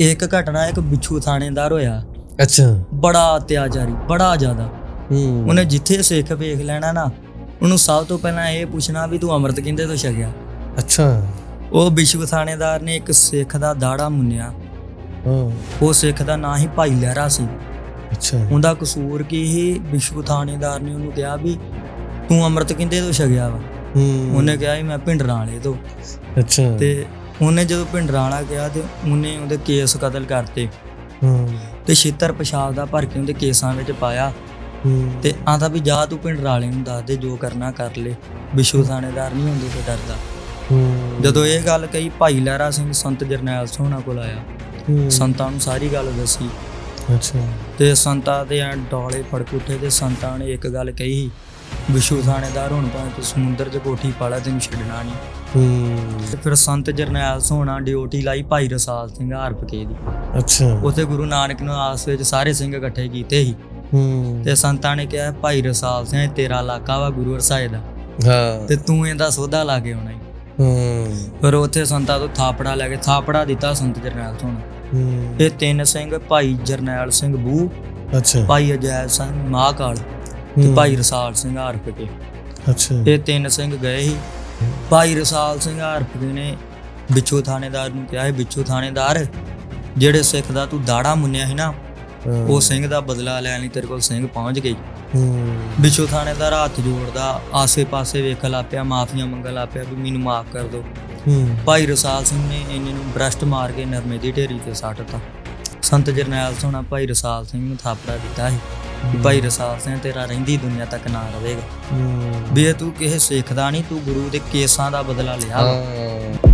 ਇੱਕ ਘਟਨਾ ਇੱਕ ਬਿੱਛੂ ਥਾਣੇਦਾਰ ਹੋਇਆ ਅੱਛਾ। ਬੜਾ ਅਤਿਆਚਾਰੀ ਬੜਾ ਜ਼ਿਆਦਾ। ਹੂੰ। ਉਹਨੇ ਜਿੱਥੇ ਸਿੱਖ ਵੇਖ ਲੈਣਾ ਨਾ ਉਹਨੂੰ ਸਭ ਤੋਂ ਪਹਿਲਾਂ ਇਹ ਪੁੱਛਣਾ ਵੀ ਤੂੰ ਅੰਮ੍ਰਿਤ ਕਿੰਦੇ ਤੋਂ ਛਕਿਆ? ਅੱਛਾ। ਉਹ ਬਿਸ਼ੂ ਥਾਣੇਦਾਰ ਨੇ ਇੱਕ ਸਿੱਖ ਦਾ ਦਾੜਾ ਮੁੰਨਿਆ। ਹਾਂ। ਉਹ ਸਿੱਖ ਦਾ ਨਾਂ ਹੀ ਭਾਈ ਲਹਿਰਾ ਸੀ। ਅੱਛਾ। ਉਹਦਾ ਕਸੂਰ ਕੀ ਹੀ ਬਿਸ਼ੂ ਥਾਣੇਦਾਰ ਨੇ ਉਹਨੂੰ ਕਿਹਾ ਵੀ ਤੂੰ ਅੰਮ੍ਰਿਤ ਕਿੰਦੇ ਤੋਂ ਛਕਿਆ ਵਾ? ਹੂੰ। ਉਹਨੇ ਕਿਹਾ ਸੀ ਮੈਂ ਭਿੰਡਰਾਂ ਵਾਲੇ ਤੋਂ। ਅੱਛਾ। ਤੇ ਉਹਨੇ ਜਦੋਂ ਭਿੰਡਰਾਂ ਵਾਲਾ ਕਿਹਾ ਤੇ ਉਹਨੇ ਉਹਦੇ ਕੇਸ ਕਤਲ ਕਰਤੇ। ਹਾਂ। ਤੇ ਛਿੱਤਰ ਪਿਸ਼ਾਬ ਦਾ ਭਰ ਕੇ ਉਹਦੇ ਕੇਸਾਂ ਵਿੱਚ ਪਾਇਆ। ਹੂੰ। ਤੇ ਆਂਦਾ ਵੀ ਜਾ ਤੂੰ ਪਿੰਡ ਵਾਲੇ ਨੂੰ ਦੱਸ ਦੇ ਜੋ ਕਰਨਾ ਕਰ ਲੈ। ਵਿਸ਼ੂ ਥਾਣੇਦਾਰ ਨਹੀਂ ਹੁੰਦੇ ਤੇ ਡਰਦਾ। ਹੂੰ। ਜਦੋਂ ਇਹ ਗੱਲ ਕਹੀ ਭਾਈ ਲਹਿਰਾ ਸਿੰਘ ਸੰਤ ਜਰਨੈਲ ਸੋਹਣਾ ਕੋਲ ਆਇਆ। ਹੂੰ, ਸੰਤਾਂ ਨੂੰ ਸਾਰੀ ਗੱਲ ਦੱਸੀ। ਅੱਛਾ। ਤੇ ਸੰਤਾਂ ਦੇ ਡੋਲੇ ਫੜਕ ਉੱਠੇ ਤੇ ਸੰਤਾਂ ਨੇ ਇੱਕ ਗੱਲ ਕਹੀ ਵਿਸ਼ੂ ਥਾਣੇਦਾਰ ਹੁਣ ਭਾਵੇਂ ਤੂੰ ਸਮੁੰਦਰ 'ਚ ਕੋਠੀ ਪਾਲਾ ਤੈਨੂੰ ਛੱਡਣਾ ਨਹੀਂ। ਹੂੰ। ਤੇ ਫਿਰ ਸੰਤ ਜਰਨੈਲ ਸੋਹਣਾ ਡਿਊਟੀ ਲਾਈ ਭਾਈ ਰਸਾਲ ਸਿੰਘ ਹਰਪਕੇ ਦੀ। ਅੱਛਾ। ਉੱਥੇ ਗੁਰੂ ਨਾਨਕ ਨੂੰ ਆਸ ਵਿੱਚ ਸਾਰੇ ਸਿੰਘ ਇਕੱਠੇ ਕੀਤੇ ਸੀ। ਹੂੰ। ਤੇ ਸੰਤਾਂ ਨੇ ਕਿਹਾ ਭਾਈ ਰਸਾਲ ਸਿੰਘ ਤੇਰਾ ਇਲਾਕਾ ਵਾ ਗੁਰੂ ਅਰਸਾਏ ਦਾ। ਹਾਂ। ਤੇ ਤੂੰ ਇਹਦਾ ਸੋਧਾ ਲਾ ਕੇ ਆਉਣਾ। ਹੂੰ। ਫਿਰ ਉੱਥੇ ਸੰਤਾਂ ਤੋਂ ਥਾਪੜਾ ਲੈ ਕੇ ਥਾਪੜਾ ਦਿੱਤਾ ਸੰਤ ਜਰਨੈਲ ਸਿੰਘ ਹੂੰ। ਇਹ ਤਿੰਨ ਸਿੰਘ ਭਾਈ ਜਰਨੈਲ ਸਿੰਘ ਬੂ ਅੱਛਾ। ਭਾਈ ਅਜੈਬ ਸਿੰਘ ਮਹਾਕਾਲ। ਤੇ ਭਾਈ ਰਸਾਲ ਸਿੰਘ ਹਰਪਕੇ ਅੱਛਾ। ਇਹ ਤਿੰਨ ਸਿੰਘ ਗਏ ਸੀ। ਭਾਈ ਰਸਾਲ ਸਿੰਘ ਹਰਪਕੇ ਨੇ ਬਿੱਛੂ ਥਾਣੇਦਾਰ ਨੂੰ ਕਿਹਾ ਹੈ ਬਿੱਛੂ ਥਾਣੇਦਾਰ ਜਿਹੜੇ ਸਿੱਖ ਦਾ ਤੂੰ ਦਾੜਾ ਮੁੰਨਿਆ ਸੀ ਨਾ ਉਹ ਸਿੰਘ ਦਾ ਬਦਲਾ ਲੈਣ ਲਈ ਤੇਰੇ ਕੋਲ ਸਿੰਘ ਪਹੁੰਚ ਗਏ ਹੂੰ। ਬਿੱਛੂ ਥਾਣੇਦਾਰ ਹੱਥ ਜੋੜਦਾ ਆਸੇ-ਪਾਸੇ ਵੇਖਣ ਲੱਗ ਪਿਆ ਮਾਫੀਆਂ ਮੰਗਣ ਲੱਗ ਪਿਆ ਵੀ ਮੈਨੂੰ ਮਾਫ ਕਰ ਦਿਓ। ਭਾਈ ਰਸਾਲ ਸਿੰਘ ਨੇ ਇਹਨਾਂ ਨੂੰ ਬ੍ਰਸ਼ਟ ਮਾਰ ਕੇ ਨਰਮੇ ਦੀ ਢੇਰੀ ਤੇ ਸੱਟਤਾ ਸੰਤ ਜਰਨੈਲ ਸੋਹਣਾ ਭਾਈ ਰਸਾਲ ਸਿੰਘ ਨੂੰ ਥਾਪੜਾ ਦਿੱਤਾ ਸੀ। ਭਾਈ ਰਸਾਲ ਸਿੰਘ ਤੇਰਾ ਰਹਿੰਦੀ ਦੁਨੀਆ ਤੱਕ ਨਾ ਰਹੇਗਾ। ਵੀ ਇਹ ਤੂੰ ਕਿਸੇ ਸਿੱਖ ਦਾ ਨਹੀਂ ਤੂੰ ਗੁਰੂ ਦੇ ਕੇਸਾਂ ਦਾ ਬਦਲਾ ਲਿਆ ਵਾ।